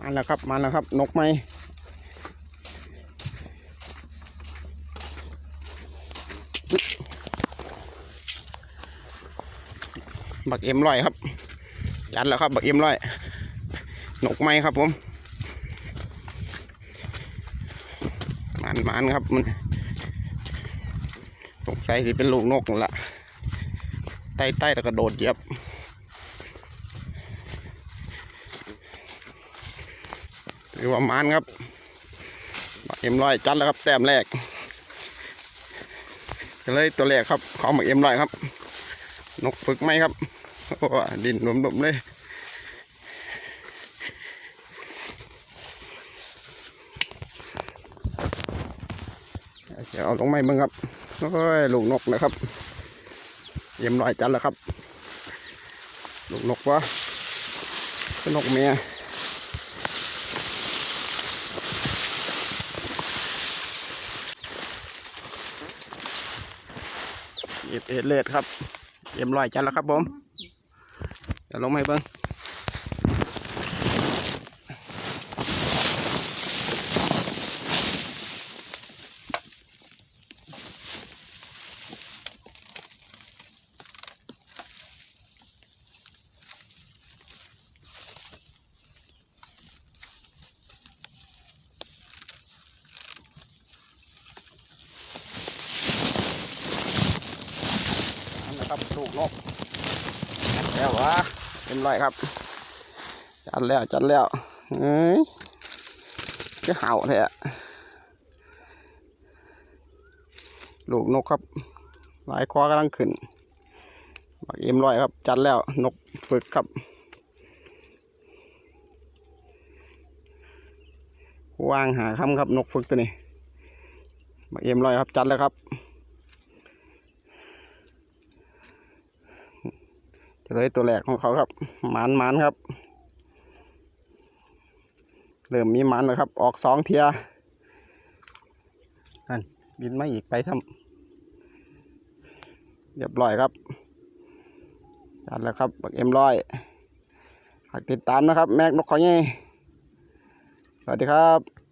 มาแล้วครับมาแล้วครับ นกไหมบักเอ็มร้อยครับยัดแล้วครับ บักเอ็มร้อยนกไหมครับผมมันมันครับมันสงสัยที่เป็นลูกนกนั่นละใต้ใต้แล้วก็โดดเยีย บถือว่ามันครับเอ็มร้อยจัดแล้วครับ แต้มแรกก็เลยตัวแรกครับเขามาเอ็มร้อยครับ นกฝึกไหมครับโอ้ดินหลุมๆเลยเดี๋ยวเอาลงไม้เบิ่งครับโอ้ยลูกนกนะครับเอ็มร้อยจัดแล้วครับ ลูกนกวะเป็นนกเมีย เอ็ดเอ็ดเลดครับเอ็มลอยจันแล้วครับผมเดี๋ยวลงให้เบิ้ง ครับลูกนกแล้ววะเอ็มลอยครับ จัดแล้วจัดแล้วเฮ้ยจะเห่าแท้ลูกนกครับ หลายคอกำลังขึ้นบักเอ็มลอยครับ จัดแล้วนกฝึกครับวางหาคำครับนกฝึกตัวนี้บักเอ็มลอยครับ จัดแล้วครับ จะเลยตัวแรกของเขาครับหมันหมันครับ เริ่มมีหมันแล้วครับ ออกสองเทียนั่นบินมาอีกไปทำเรียบร้อยครับจัดแล้วครับบักเอ็มร้อยฝากติดตามนะครับ แม็กนกขอเงี้สวัสดีครับ